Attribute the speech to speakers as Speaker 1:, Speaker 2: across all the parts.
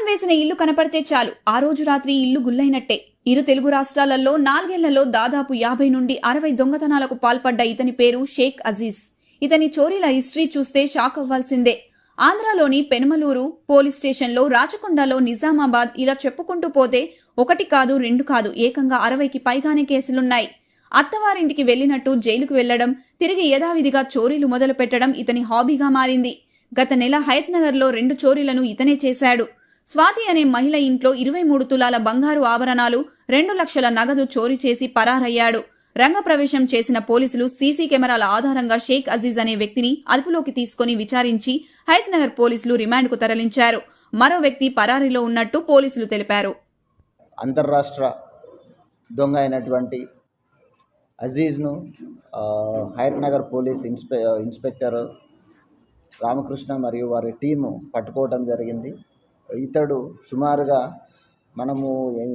Speaker 1: తాళం వేసిన ఇల్లు కనపడితే చాలు. ఆ రోజు రాత్రి ఇల్లు గుల్లైనట్టే. ఇరు తెలుగు రాష్ట్రాలలో నాలుగేళ్ళలో దాదాపు యాభై నుండి అరవై దొంగతనాలకు పాల్పడ్డ ఇతని పేరు షేక్ అజీజ్. ఇతని చోరీల హిస్టరీ చూస్తే షాక్ అవ్వాల్సిందే. ఆంధ్రాలోని పెనమలూరు పోలీస్ స్టేషన్లో రాచకొండలో నిజామాబాద్ ఇలా చెప్పుకుంటూ పోతే ఒకటి కాదు రెండు కాదు ఏకంగా అరవైకి పైగానే కేసులున్నాయి. అత్తవారింటికి వెళ్ళినట్టు జైలుకు వెళ్ళడం తిరిగి యథావిధిగా చోరీలు మొదలు పెట్టడం ఇతని హాబీగా మారింది. గత నెల హయత్నగర్లో రెండు చోరీలను ఇతనే చేశాడు. స్వాతి అనే మహిళ ఇంట్లో ఇరవై మూడు తులాల బంగారు ఆభరణాలు రెండు లక్షల నగదు చోరీ చేసి పరారయ్యాడు. రంగప్రవేశం చేసిన పోలీసులు సీసీ కెమెరాల ఆధారంగా షేక్ అజీజ్ అనే వ్యక్తిని అదుపులోకి తీసుకుని విచారించి హైత్నగర్ పోలీసులు రిమాండ్కు తరలించారు. మరో వ్యక్తి పరారీలో ఉన్నట్టు పోలీసులు తెలిపారు.
Speaker 2: అంతర్రాష్ట్ర దొంగ అయినటువంటి అజీజ్ను ఆ, పోలీస్ ఇన్స్పె ఇన్స్పెక్టర్ రామకృష్ణ మరియు వారి టీము పట్టుకోవడం జరిగింది. ఇతడు సుమారుగా మనము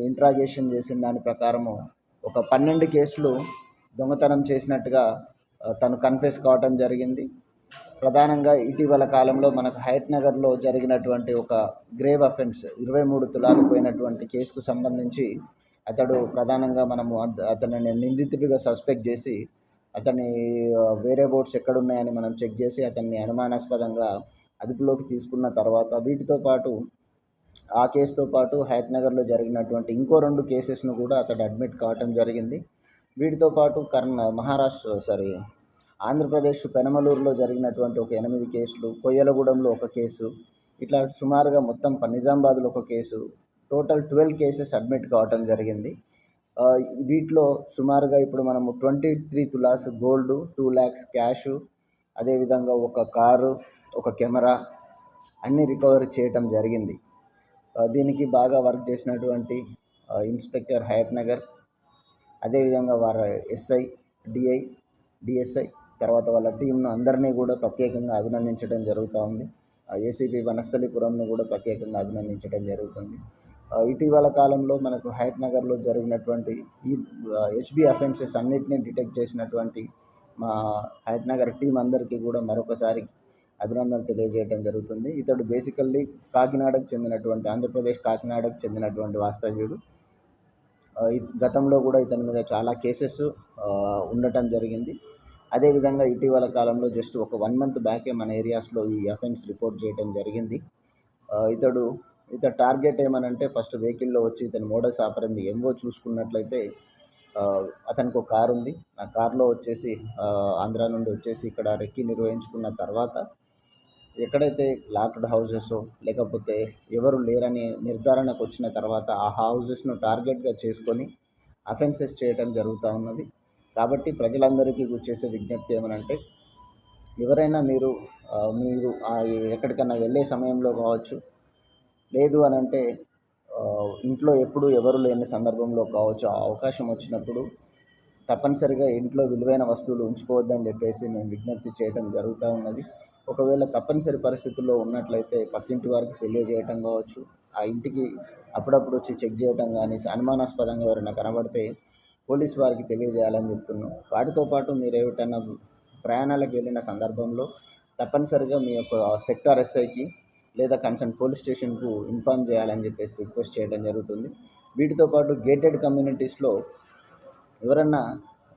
Speaker 2: ఇంట్రాగేషన్ చేసిన దాని ప్రకారము ఒక పన్నెండు కేసులు దొంగతనం చేసినట్టుగా తను కన్ఫెస్ కావటం జరిగింది. ప్రధానంగా ఇటీవల కాలంలో మనకు హయత్ నగర్లో జరిగినటువంటి ఒక గ్రేవ్ అఫెన్స్ ఇరవై మూడు తులాలు పోయినటువంటి కేసుకు సంబంధించి అతడు ప్రధానంగా మనము అతనిని నిందితుడిగా సస్పెక్ట్ చేసి అతని వేరే బోట్స్ ఎక్కడున్నాయని మనం చెక్ చేసి అతన్ని అనుమానాస్పదంగా అదుపులోకి తీసుకున్న తర్వాత వీటితో పాటు ఆ కేసుతో పాటు హయత్నగర్లో జరిగినటువంటి ఇంకో రెండు కేసెస్ను కూడా అతడు అడ్మిట్ కావటం జరిగింది. వీటితో పాటు కర్ణ మహారాష్ట్ర సారీ ఆంధ్రప్రదేశ్ పెనమలూరులో జరిగినటువంటి ఒక ఎనిమిది కేసులు కొయ్యలగూడెంలో ఒక కేసు ఇట్లా సుమారుగా మొత్తం నిజామాబాద్లో ఒక case total twelve cases admit కావటం జరిగింది. వీటిలో సుమారుగా ఇప్పుడు మనము twenty three tolas gold two lakhs cash అదేవిధంగా ఒక కారు ఒక కెమెరా అన్నీ రికవరీ చేయటం జరిగింది. దీనికి బాగా వర్క్ చేసినటువంటి ఇన్స్పెక్టర్ హయత్ నగర్ అదేవిధంగా వారి ఎస్ఐ డిఐ డిఎస్ఐ తర్వాత వాళ్ళ టీంను అందరినీ కూడా ప్రత్యేకంగా అభినందించడం జరుగుతూ ఉంది. ఏసీపీ వనస్థలిపురంను కూడా ప్రత్యేకంగా అభినందించడం జరుగుతుంది. ఇటీవల కాలంలో మనకు హయత్ నగర్లో జరిగినటువంటి ఈ హెచ్బి అఫెన్సెస్ అన్నిటిని డిటెక్ట్ చేసినటువంటి మా హయత్ నగర్ టీం అందరికీ కూడా మరొకసారి అభినందన తెలియజేయడం జరుగుతుంది. ఇతడు బేసికల్లీ కాకినాడకు చెందినటువంటి ఆంధ్రప్రదేశ్ కాకినాడకు చెందినటువంటి వాస్తవ్యుడు. గతంలో కూడా ఇతని మీద చాలా కేసెస్ ఉండటం జరిగింది. అదేవిధంగా ఇటీవల కాలంలో జస్ట్ ఒక వన్ మంత్ బ్యాకే మన ఏరియాస్లో ఈ అఫెన్స్ రిపోర్ట్ చేయడం జరిగింది. ఇతడు ఇతడు టార్గెట్ ఏమనంటే ఫస్ట్ వెహికల్లో వచ్చి ఇతని మోడల్స్ ఆపరింది ఎంవో చూసుకున్నట్లయితే అతనికి ఒక కారు ఉంది ఆ కార్లో వచ్చేసి ఆంధ్ర నుండి వచ్చేసి ఇక్కడ రెక్కి నిర్వహించుకున్న తర్వాత ఎక్కడైతే లాక్డ్ హౌసెస్ లేకపోతే ఎవరు లేరని నిర్ధారణకు వచ్చిన తర్వాత ఆ హౌసెస్ను టార్గెట్గా చేసుకొని అఫెన్సెస్ చేయటం జరుగుతూ ఉన్నది. కాబట్టి ప్రజలందరికీ చేసే విజ్ఞప్తి ఏమనంటే ఎవరైనా మీరు మీరు ఆ వెళ్ళే సమయంలో కావచ్చు లేదు అని అంటే ఇంట్లో ఎప్పుడు ఎవరు లేని సందర్భంలో కావచ్చు ఆ అవకాశం వచ్చినప్పుడు తప్పనిసరిగా ఇంట్లో విలువైన వస్తువులు ఉంచుకోవద్దని చెప్పేసి మేము విజ్ఞప్తి చేయడం జరుగుతూ ఉన్నది. ఒకవేళ తప్పనిసరి పరిస్థితుల్లో ఉన్నట్లయితే పక్కింటి వారికి తెలియజేయటం కావచ్చు. ఆ ఇంటికి అప్పుడప్పుడు వచ్చి చెక్ చేయటం కానీ అనుమానాస్పదంగా ఎవరైనా కనబడితే పోలీస్ వారికి తెలియజేయాలని చెప్తున్నాం. వాటితో పాటు మీరు ఏమిటన్నా ప్రయాణాలకు వెళ్ళిన సందర్భంలో తప్పనిసరిగా మీ యొక్క సెక్టార్ ఎస్ఐకి లేదా కన్సర్న్ పోలీస్ స్టేషన్కు ఇన్ఫామ్ చేయాలని చెప్పేసి రిక్వెస్ట్ చేయడం జరుగుతుంది. వీటితో పాటు గేటెడ్ కమ్యూనిటీస్లో ఎవరన్నా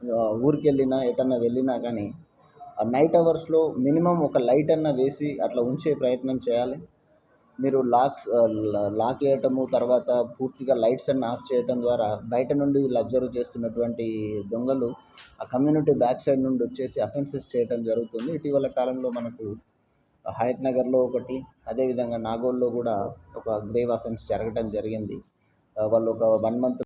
Speaker 2: ఊరికెళ్ళినా ఊరికి వెళ్ళినా ఎటన్నా వెళ్ళినా కానీ నైట్ అవర్స్లో మినిమం ఒక లైట్ అన్న వేసి అట్లా ఉంచే ప్రయత్నం చేయాలి. మీరు లాక్స్ లాక్ వేయటము తర్వాత పూర్తిగా లైట్స్ అన్ని ఆఫ్ చేయటం ద్వారా బయట నుండి వీళ్ళు అబ్జర్వ్ చేస్తున్నటువంటి దొంగలు ఆ కమ్యూనిటీ బ్యాక్ సైడ్ నుండి వచ్చేసి అఫెన్సెస్ చేయటం జరుగుతుంది. ఇటీవల కాలంలో మనకు హయత్ నగర్లో ఒకటి అదేవిధంగా నాగోల్లో కూడా ఒక గ్రేవ్ అఫెన్స్ జరగటం జరిగింది. వాళ్ళు ఒక వన్ మంత్